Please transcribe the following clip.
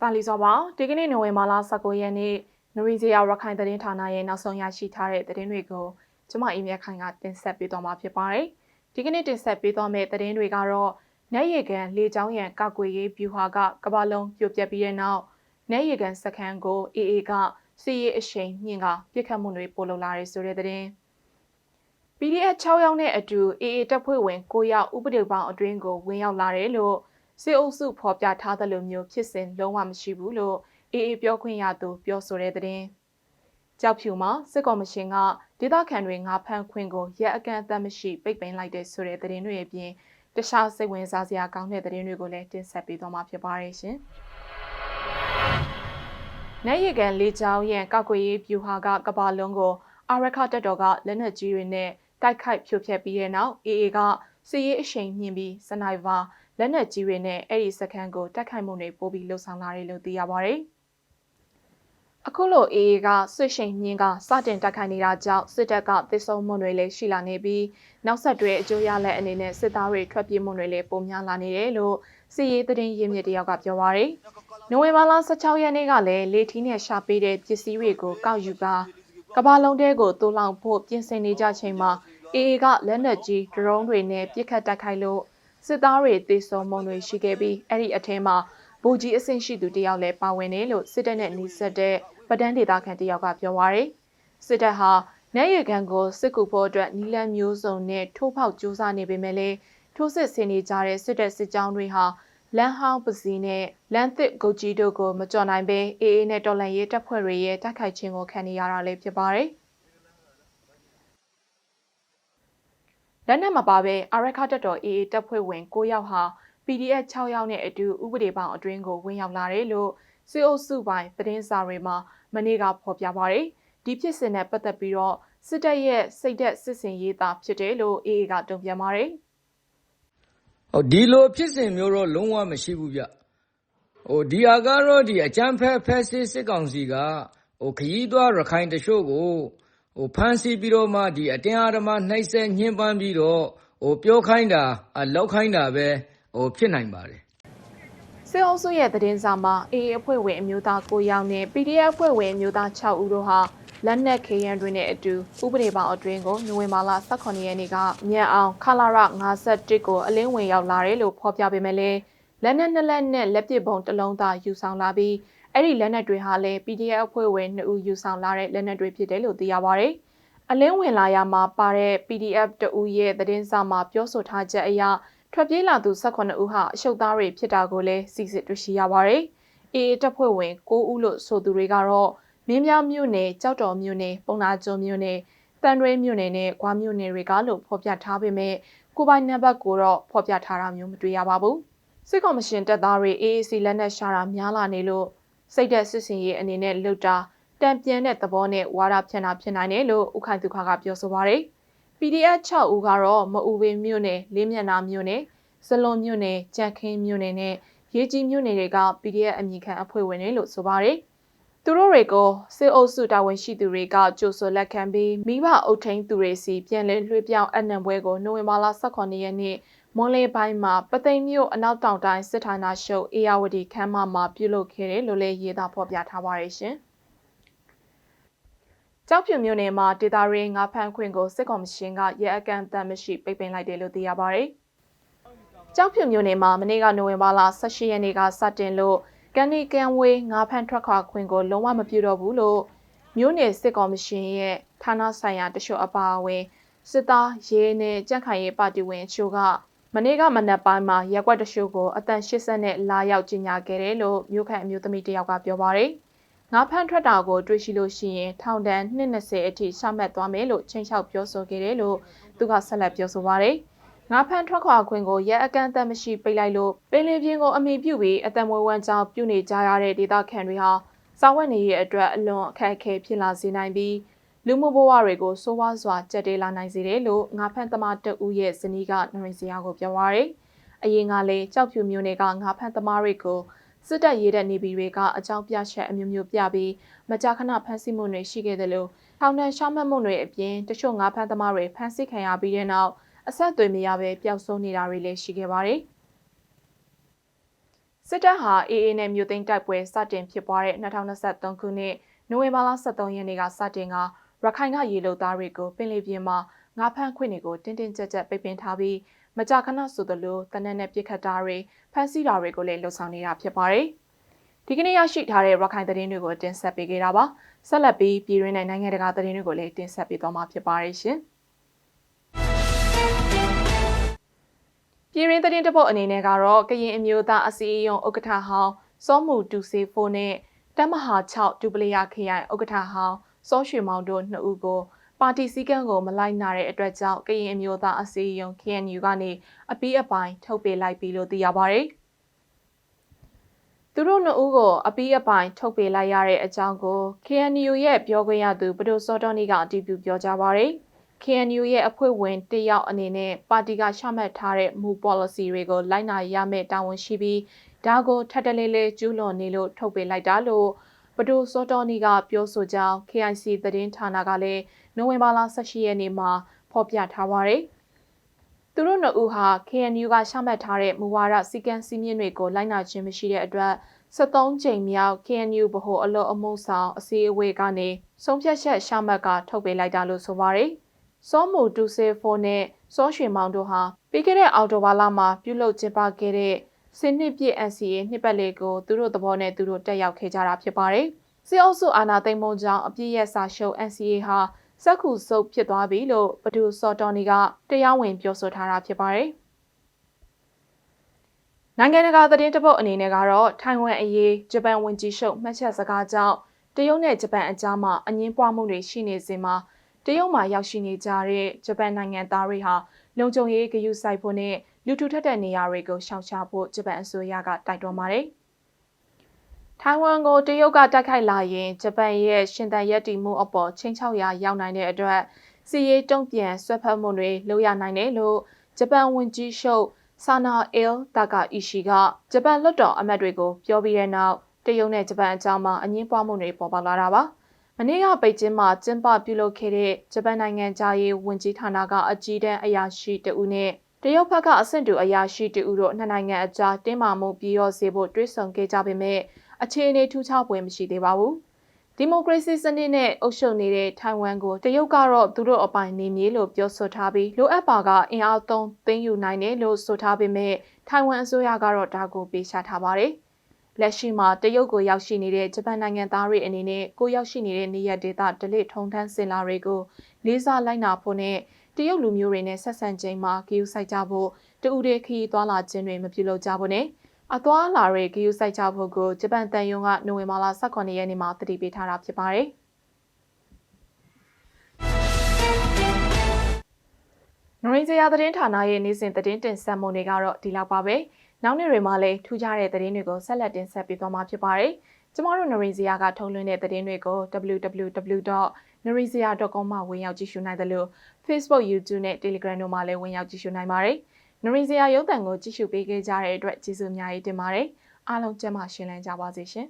တာလီစောပါဒီကနေ့နိုဝင်ဘာလ19ရက်နေ့နရီဇီယာရခိုင်သတင်းဌာနရဲ့နောက်ဆုံးရရှိထားတဲ့သတင်းတွေကိုကျွန်မအီမြခိုင်ကတင်ဆက်ပေးသွားမှာဖြစ်ပါတယ်ဒီကနေ့တင်ဆက်ပေးသွားမယ့်သတင်းတွေကတော့နေရီကန်လေကြောင်းရန်ကောက်ွယ်ရေးဗျူဟာကကမ္ဘာလုံးပြိုပြက်ပြီးတဲ့နောက်နေရီကန်စခန်းကို AA ကစီရေးအရှိန်မြင့်ကပြစ်ခတ်မှုတွေပို့လုပ်လာတယ်ဆိုတဲ့သတင်း PDF 6ယောက်နဲ့အတူ AA တပ်ဖွဲ့ဝင်9ယောက်ဥပဒေပေါင်းအတွင်းကိုဝင်ရောက်လာတယ်လို့ စေအုပ်စုဖော်ပြထားသလိုမျိုးဖြစ်စဉ်လုံးဝမရှိဘူးလို့အေအေပြောခွင့်ရသူပြောဆိုတဲ့သတင်း။ကြောက်ဖြူမှာစစ်ကော်မရှင်ကဒေသခံတွေငါဖမ်းခွင့်ကိုရက်အကန့်အသတ်မရှိပိတ်ပင်လိုက်တဲ့ဆိုတဲ့သတင်းတွေအပြင်တခြားစိတ်ဝင်စားစရာကောင်းတဲ့သတင်းတွေကိုလည်းတင်ဆက်ပေးသွားမှာဖြစ်ပါတယ်ရှင်။နိုင်ရကန်လေးချောင်းရဲ့ကောက်ွယ်ရေးဗျူဟာကကဘာလုံးကိုအာရခတက်တော်ကလက်နက်ကြီးတွေနဲ့တိုက်ခိုက်ဖြိုဖျက်ပြီးတဲ့နောက်အေအေကစီရေးအရှိန်မြင့်ပြီးစနိုက်ပါ လက်နက်ကြီးတွေနဲ့အဲ့ဒီစခန်းကိုတိုက်ခိုက်မှုတွေပို့ပြီးလှုပ်ဆောင်လာတယ်လို့သိရပါတယ်။အခုလို AA ကဆွတ်ရှိန်မြင်းကစတင်တိုက်ခိုက်နေတာကြောင့်စစ်တပ်ကသစ်ဆုံးမှုတွေလည်းရှိလာနေပြီးနောက်ဆက်တွဲအကျိုးရလက်အနေနဲ့စစ်သားတွေထွက်ပြေးမှုတွေလည်းပုံများလာနေတယ်လို့စီရေးသတင်းရင်းမြစ်တယောက်ကပြောပါရယ်။နိုဝင်ဘာလ16ရက်နေ့ကလည်းလေထီးနဲ့ရှာပေးတဲ့ပစ္စည်းတွေကိုကောက်ယူကာကဘာလုံးတဲကိုတိုးလောင်ဖို့ပြင်ဆင်နေကြချိန်မှာ AA ကလက်နက်ကြီးဒရုန်းတွေနဲ့ပစ်ခတ်တိုက်ခိုက်လို့ စစ်သားတွေတေဆုံမုံတွေရှိခဲ့ပြီးအဲ့ဒီအထဲမှာဗိုလ်ကြီးအဆင့်ရှိသူတယောက်လည်းပါဝင်တယ်လို့စစ်တပ်နဲ့နှိစက်တဲ့ပဒန်းဒေသခံတယောက်ကပြောပါရယ်စစ်တပ်ဟာနိုင်ရကန်ကိုစစ်ကူဖို့အတွက်နီလန်မျိုးစုံနဲ့ထိုးဖောက်ကြိုးစားနေပေမဲ့လည်းထိုးစစ်ဆင်နေကြတဲ့စစ်တပ်စစ်ကြောင်းတွေဟာလန်ဟောင်းပစီနဲ့လန်သစ်ဂုတ်ကြီးတို့ကိုမကြော်နိုင်ဘဲအေးအေးနဲ့တော်လန်ရေးတပ်ဖွဲ့တွေရဲ့တိုက်ခိုက်ခြင်းကိုခံနေရတာလည်းဖြစ်ပါတယ်။ လက်နက်မပါဘဲအာရခတက်တော် AA တပ်ဖွဲ့ဝင်9ယောက်ဟာ PDF 6ယောက်နဲ့အတူဥပဒေပေါင်းအတွင်းကိုဝင်ရောက်လာတယ်လို့စစ်အုပ်စုပိုင်းသတင်းစာတွေမှာမနေ့ကဖော်ပြပါတယ်။ဒီဖြစ်စဉ်နဲ့ပတ်သက်ပြီးတော့စစ်တပ်ရဲ့စိတ်သက်စစ်စင်ရေးသားဖြစ်တယ်လို့ AA ကတုံ့ပြန်ပါတယ်။ဟုတ်ဒီလိုဖြစ်စဉ်မျိုးတော့လုံးဝမရှိဘူးဗျ။ဟိုဒီဟာကတော့ဒီအကြမ်းဖက်ဖက်စစ်စစ်ကောင်စီကဟိုခရီးသွားရခိုင်တချို့ကို ဟိုဖမ်းဆီးပြီးတော့မှဒီအတင်းအဓမ္မနှိပ်စက်ညှဉ်းပန်းပြီးတော့ဟိုပြောခိုင်းတာလောက်ခိုင်းတာပဲဟိုဖြစ်နိုင်ပါတယ်စစ်အုပ်စုရဲ့သတင်းစာမှာ AA အဖွဲ့ဝင်အမျိုးသား9ယောက်နဲ့ PDF အဖွဲ့ဝင်အမျိုးသား6ဦးတို့ဟာလက်နက်ခေရန်တွေနဲ့အတူဥပဒေပေါင်းအတွင်းကိုနိုဝင်ဘာလ18ရက်နေ့ကမြန်အောင်ခလာရ51ကိုအလင်းဝင်ရောက်လာတယ်လို့ဖော်ပြပေမဲ့လည်းလက်နက်နှစ်လက်နဲ့လက်ပစ်ပုံတစ်လုံးသာယူဆောင်လာပြီး အဲ့ဒီလက်နက်တွေဟာလည်း PDF အဖွဲ့ဝင်2ဦးယူဆောင်လာတဲ့လက်နက်တွေဖြစ်တယ်လို့သိရပါဗျ။အလင်းဝင်လာရမှာပါတဲ့ PDF တဦးရဲ့သတင်းစာမှာပြောဆိုထားချက်အရထွက်ပြေးလာသူ18ဦးဟာအရှုပ်သားတွေဖြစ်တာကိုလည်းစီစစ်တွေ့ရှိရပါတယ်။ AA တပ်ဖွဲ့ဝင်9ဦးလို့ဆိုသူတွေကတော့မင်းများမြို့နယ်ကြောက်တော်မြို့နယ်ပုံနာကျွန်းမြို့နယ်တန်ရွေးမြို့နယ်နဲ့ဂွာမြို့နယ်တွေကလို့ဖော်ပြထားပေမဲ့ကိုပိုင်နံပါတ်ကိုတော့ဖော်ပြထားတာမျိုးမတွေ့ရပါဘူး။စစ်ကော်မရှင်တပ်သားတွေ AAC လက်နက်ရှာတာများလာနေလို့ စိတ်သက်စစ်စင်ရေးအနေနဲ့လှုပ်တာတံပြန်တဲ့သဘောနဲ့ဝါဒဖြန့်တာဖြစ်နိုင်တယ်လို့ဥခိုင်သူခါကပြောဆိုပါရယ် PDF 6ဦးကတော့မအူပင်မြို့နယ်လေးမျက်နှာမြို့နယ်စလွန်မြို့နယ်ကြက်ခင်းမြို့နယ်နဲ့ရေးကြီးမြို့နယ်တွေက PDF အမည်ခံအဖွဲ့ဝင်တွေလို့ဆိုပါရယ်သူတို့တွေကိုစစ်အုပ်စုတာဝန်ရှိသူတွေကကြိုဆိုလက်ခံပြီးမိဘအုပ်ထိန်သူတွေစီပြန်လည်လွှဲပြောင်းအနံပွဲကိုနိုဝင်ဘာလ18ရက်နေ့ မွန်လေးပိုင်းမှာပသိမ်မြို့အနောက်တောင်တိုင်းစစ်ဌာနရှုပ်အေယာဝတီခမ်းမမှာပြုလုပ်ခဲ့တယ်လို့လည်းရေးသားဖော်ပြထားပါတယ်ရှင်။ကြောက်ဖြူမြို့နယ်မှာဒေတာရင်းငါဖန်ခွင့်ကိုစစ်ကောင်မရှင်ကရဲအကန့်အသတ်မရှိပိတ်ပင်လိုက်တယ်လို့သိရပါတယ်။ကြောက်ဖြူမြို့နယ်မှာမနေ့ကနိုဝင်ဘာလ18ရက်နေ့ကစတင်လို့ကန်နီကန်ဝေးငါဖန်ထွက်ခွာခွင့်ကိုလုံးဝမပြုတော့ဘူးလို့မြို့နယ်စစ်ကောင်မရှင်ရဲ့ဌာနဆိုင်ရာတချို့အပါအဝင်စစ်သားရေးနဲ့ကြက်ခိုင်ရေးပါတီဝင်ချို့က မနေ့ကမနက်ပိုင်းမှာရက်ွက်တရှို့ကိုအတန်80နဲ့လာရောက်ကြီးညာခဲ့တယ်လို့မြို့ခန့်အမျိုးသမီးတယောက်ကပြောပါရယ်ငါဖန့်ထွက်တာကိုတွေ့ရှိလို့ရှိရင်ထောင်ဒဏ်220အထိရှမှတ်သွားမယ်လို့ချိန်ချောက်ပြောဆိုခဲ့တယ်လို့သူကဆက်လက်ပြောဆိုပါရယ်ငါဖန့်ထွက်ခွာခွင့်ကိုရက်အကန့်အသတ်မရှိပိတ်လိုက်လို့ပင်လယ်ပြင်ကိုအမိပြုပြီးအတံမွေးဝမ်းကြောင်းပြုနေကြရတဲ့ဒေသခံတွေဟာစာဝတ်နေရေးအတွက်အလွန်အခက်အခဲဖြစ်လာစေနိုင်ပြီး လူမှုဘဝတွေကိုစိုးဝါးစွာကြက်တေးလာနိုင်စေတယ်လို့ငါဖန့်သမားတဦးရဲ့ဇနီးကနရင်စရာကိုပြောပါရယ်အရင်ကလည်းကြောက်ဖြူမျိုးတွေကငါဖန့်သမားတွေကိုစစ်တပ်ရေးတဲ့နေပြည်တွေကအကြောင်းပြချက်အမျိုးမျိုးပြပြီးမကြာခဏဖမ်းဆီးမှုတွေရှိခဲ့တယ်လို့ထောင်ဒဏ်ရှောင်မှတ်မှုတွေအပြင်တချို့ငါးဖမ်းသမားတွေဖမ်းဆီးခံရပြီးတဲ့နောက်အဆက်အသွယ်မရဘဲပျောက်ဆုံးနေတာတွေလည်းရှိခဲ့ပါတယ်။စစစ်တပ်ဟာ AA နဲ့မြို့သိမ်းတိုက်ပွဲစတင်ဖြစ်ပွားတဲ့2023ခုနှစ်နိုဝင်ဘာလ23ရက်နေ့ကစတင်က ရခိုင်ကရေလုံသားတွေကိုပင်လယ်ပြင်မှာငါးဖမ်းခွင့်တွေကိုတင်းတင်းကြပ်ကြပ်ပိတ်ပင်ထားပြီးမကြာခဏဆိုသလိုတနက်နဲ့ပြစ်ခတ်တာတွေဖမ်းဆီးတာတွေကိုလည်းလှုပ်ဆောင်နေတာဖြစ်ပါတယ်။ဒီကနေ့ရရှိထားတဲ့ရခိုင်သတင်းတွေကိုတင်ဆက်ပေးခဲ့တာပါ။ဆက်လက်ပြီးပြည်တွင်းနဲ့နိုင်ငံတကာသတင်းတွေကိုလည်းတင်ဆက်ပေးသွားမှာဖြစ်ပါတယ်ရှင်။ပြည်ရင်းသတင်းတပုတ်အနေနဲ့ကတော့ကရင်အမျိုးသားအစည်းအရုံးဥက္ကဋ္ဌဟောင်းစောမှုတူစီဖိုနဲ့တမဟာ6ဒူပလီယာခရိုင်ဥက္ကဋ္ဌဟောင်း စောရွှေမောင်တို့နှစ်ဦးကိုပါတီစည်းကမ်းကိုမလိုက်နာတဲ့အတွက်ကြောင့်ကရင်အမျိုးသားအစည်းအရုံး KNU ကနေအပီးအပိုင်းထုတ်ပေးလိုက်ပြီလို့သိရပါတယ်။သူတို့နှစ်ဦးကိုအပီးအပိုင်းထုတ်ပေးလိုက်ရတဲ့အကြောင်းကို KNU ရဲ့ပြောခွင့်ရသူဘဒိုစောတော်နီကအတည်ပြုပြောကြားပါတယ်။ KNU ရဲ့အဖွဲ့ဝင်တယောက်အနေနဲ့ပါတီကချမှတ်ထားတဲ့မူ policy တွေကိုလိုက်နာရမယ့်တာဝန်ရှိပြီးဒါကိုထပ်တလေးလေးကျူးလွန်နေလို့ထုတ်ပေးလိုက်တာလို့ ဘဒိုစောတော်နီကပြောဆိုကြောင်း KIC သတင်းဌာနကလည်းနိုဝင်ဘာလ18ရက်နေ့မှာဖော်ပြထားပါတယ်။သူတို့နှစ်ဦးဟာ KNU ကချမှတ်ထားတဲ့မူဝါဒစည်းကမ်းစည်းမျဉ်းတွေကိုလိုက်နာခြင်းမရှိတဲ့အတွက်73ချိန်မြောက် KNU ဗဟိုအလို့အမှုဆောင်အစည်းအဝေးကနေဆုံးဖြတ်ချက်ရှာမှတ်ကထုတ်ပေးလိုက်တာလို့ဆိုပါတယ်။စောမူတူဆေဖိုနဲ့စောရွှေမောင်တို့ဟာပြီးခဲ့တဲ့အောက်တိုဘာလမှာပြုလုပ်ကျင်းပခဲ့တဲ့ စနစ်ပြည့် NCA နှစ်ပတ်လည်ကိုသူတို့သဘောနဲ့သူတို့တက်ရောက်ခဲ့ကြတာဖြစ်ပါတယ်။စစ်အုပ်စုအာဏာသိမ်းမှုကြောင့်အပြည့်ရဲ့စာရှုပ် NCA ဟာစက်ခုစုပ်ဖြစ်သွားပြီလို့ဘဒူစော်တော်နီကတရားဝင်ပြောဆိုထားတာဖြစ်ပါတယ်။နိုင်ငံတကာသတင်းတပုတ်အနေနဲ့ကတော့ထိုင်ဝမ်အရေးဂျပန်ဝန်ကြီးချုပ်မှတ်ချက်စကားကြောင့်တရုတ်နဲ့ဂျပန်အကြားမှာအငင်းပွားမှုတွေရှိနေစဉ်မှာတရုတ်မှာရောက်ရှိနေကြတဲ့ဂျပန်နိုင်ငံသားတွေဟာလုံခြုံရေးဂရုစိုက်ဖို့နဲ့ လူထုထက်တဲ့နေရာတွေကိုရှောင်ရှားဖို့ဂျပန်အစိုးရကတိုက်တွန်းပါတယ်။ထိုင်ဝမ်ကိုတရုတ်ကတိုက်ခိုက်လာရင်ဂျပန်ရဲ့ရှင်သန်ရည်တည်မှုအပေါ်ချင်းချောက်ရာရောက်နိုင်တဲ့အတွက်စီရေးတုံ့ပြန်ဆွဲဖက်မှုတွေလုပ်ရနိုင်တယ်လို့ဂျပန်ဝန်ကြီးချုပ်ဆာနာအီလ်တာကာအီရှီကဂျပန်လွှတ်တော်အမတ်တွေကိုပြောပြီးတဲ့နောက်တရုတ်နဲ့ဂျပန်အကြောင်းမှာအငင်းပွားမှုတွေပေါ်ပေါက်လာတာပါ။မနေ့ကပိတ်ကျင်းမှာကျင်းပပြုလုပ်ခဲ့တဲ့ဂျပန်နိုင်ငံသားရေးဝန်ကြီးဌာနကအကြီးတန်းအရာရှိတဦးနဲ့ တရုတ်ဘက်ကအဆင့်တူအရာရှိတဦးတို့နှစ်နိုင်ငံအကြားတင်းမာမှုပြေရောစေဖို့တွဲဆောင်ခဲ့ကြပေမဲ့အခြေအနေထူးခြားပွဲမရှိသေးပါဘူး။ဒီမိုကရေစီစနစ်နဲ့အုပ်ချုပ်နေတဲ့ထိုင်ဝမ်ကိုတရုတ်ကတော့သူတို့အပိုင်နေမြေလို့ပြောဆိုထားပြီးလိုအပ်ပါကအင်အားသုံးသိမ်းယူနိုင်တယ်လို့ဆိုထားပေမဲ့ထိုင်ဝမ်အစိုးရကတော့ဒါကိုပေးချထားပါတယ်။လက်ရှိမှာတရုတ်ကိုရောက်ရှိနေတဲ့ဂျပန်နိုင်ငံသားတွေအနေနဲ့ကိုရောက်ရှိနေတဲ့နေရဒေသဒလစ်ထုံထမ်းစင်လာတွေကိုလေးစားလိုက်နာဖို့နဲ့ တရုတ်လူမျိုးတွေနဲ့ဆက်ဆံခြင်းမှာဂရုစိုက်ကြဖို့တူဦးတဲ့ခရီးသွားလာခြင်းတွေမပြုလုပ်ကြဖို့နဲ့အသွားလာတွေဂရုစိုက်ကြဖို့ကိုဂျပန်တန်ယုံကနိုဝင်ဘာလ18ရက်နေ့မှာတတိပေးထားတာဖြစ်ပါတယ်။နရင်းစရာသတင်းဌာနရဲ့နေ့စဉ်သတင်းတင်ဆက်မှုတွေကတော့ဒီလောက်ပါပဲ။နောက်နေ့တွေမှာလည်းထူးခြားတဲ့သတင်းတွေကိုဆက်လက်တင်ဆက်ပေးသွားမှာဖြစ်ပါတယ်။ကျမတို့နရင်းစရာကထုတ်လွှင့်တဲ့သတင်းတွေကို www.narinzia.com မှာဝင်ရောက်ကြည့်ရှုနိုင်တယ်လို့ Facebook, YouTube နဲ့ Telegram တို့မှာလည်းဝင်ရောက်ကြည့်ရှုနိုင်ပါတယ်။နရီစရာရုပ်သံကိုကြည့်ရှုပေးခဲ့ကြတဲ့အတွက်ကျေးဇူးအများကြီးတင်ပါတယ်အားလုံးကျန်းမာရှင်လန်းကြပါစေရှင်